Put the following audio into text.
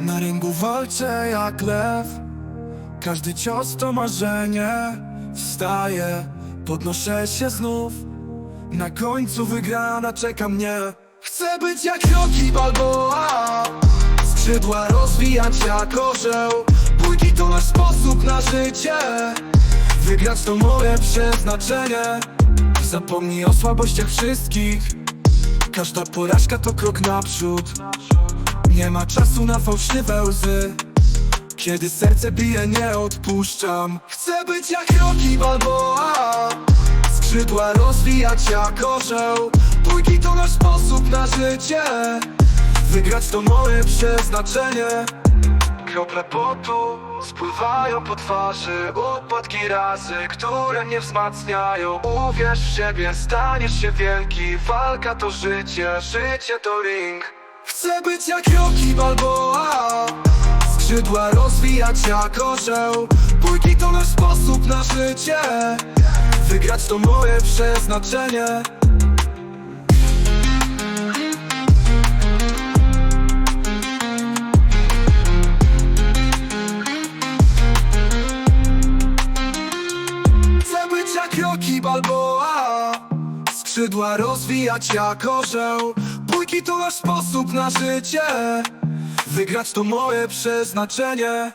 Na ringu walczę jak lew. Każdy cios to marzenie. Wstaję, podnoszę się znów. Na końcu wygrana czeka mnie. Chcę być jak Rocky Balboa. Skrzydła rozwijać jak orzeł. Bójki to nasz sposób na życie. Wygrać to moje przeznaczenie. Zapomnij o słabościach wszystkich Każda porażka to krok naprzód. Nie ma czasu na fałszywe łzy Kiedy serce bije, nie odpuszczam. Chcę być jak Rocky Balboa. Skrzydła rozwijać jak orzeł. Bójki to nasz sposób na życie. Wygrać to moje przeznaczenie Krople potu spływają po twarzy Upadki razy, które mnie wzmacniają. Uwierz w siebie, staniesz się wielki Walka to życie, życie to ring. Chcę być jak Rocky Balboa Skrzydła rozwijać jak orzeł. Bójki to nasz sposób na życie Wygrać to moje przeznaczenie skrzydła rozwijać jak orzeł Bójki to nasz sposób na życie. Wygrać to moje przeznaczenie.